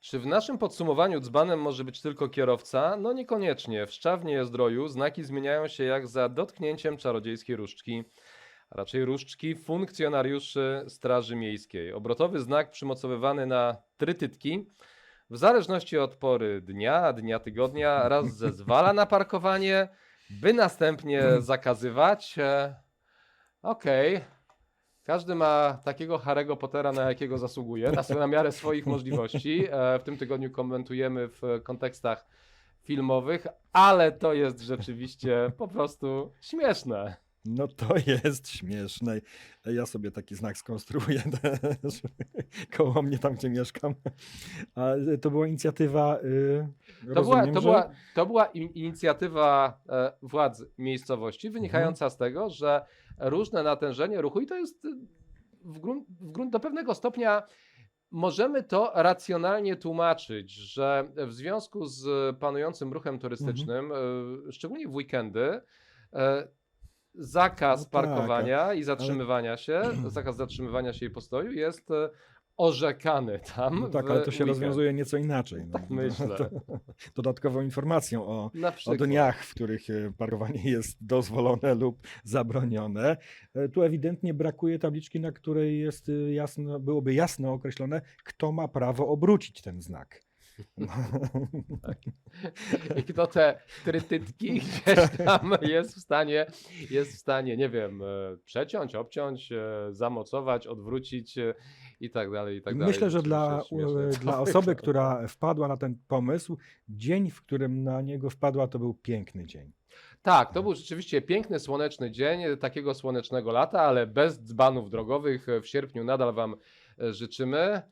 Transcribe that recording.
Czy w naszym podsumowaniu dzbanem może być tylko kierowca? No niekoniecznie. W Szczawnie Zdroju znaki zmieniają się jak za dotknięciem czarodziejskiej różdżki. Raczej różdżki funkcjonariuszy Straży Miejskiej. Obrotowy znak przymocowywany na trytytki. W zależności od pory dnia, dnia tygodnia, raz zezwala na parkowanie, by następnie zakazywać. E, Okej. Każdy ma takiego Harry'ego Pottera, na jakiego zasługuje, na, na miarę swoich możliwości. E, W tym tygodniu komentujemy w kontekstach filmowych, ale to jest rzeczywiście po prostu śmieszne. No to jest śmieszne. Ja sobie taki znak skonstruuję też koło mnie tam, gdzie mieszkam. A to była inicjatywa. y, To była, rozumiem, to, że- była, to była in- inicjatywa e, władz miejscowości wynikająca z tego, że różne natężenie ruchu i to jest y, w grunt, w grunt do pewnego stopnia możemy to racjonalnie tłumaczyć, że w związku z panującym ruchem turystycznym, y, szczególnie w weekendy, e, zakaz No tak, parkowania i zatrzymywania się, zakaz zatrzymywania się i postoju jest e, orzekany tam. No tak, w ale to się weekend. rozwiązuje nieco inaczej. No. Tak myślę. To, dodatkową informacją o, Na o przykład. dniach, w których e, parowanie jest dozwolone lub zabronione. E, Tu ewidentnie brakuje tabliczki, na której jest e, jasno, byłoby jasno określone, kto ma prawo obrócić ten znak. I kto te trytytki gdzieś tam jest w stanie, jest w stanie, nie wiem, e, przeciąć, obciąć, e, zamocować, odwrócić e, i tak dalej, i tak dalej. Myślę, że dla, dla osoby, która wpadła na ten pomysł, dzień, w którym na niego wpadła, to był piękny dzień. Tak, to był rzeczywiście piękny, słoneczny dzień, takiego słonecznego lata, ale bez dzbanów drogowych. W sierpniu nadal Wam życzymy.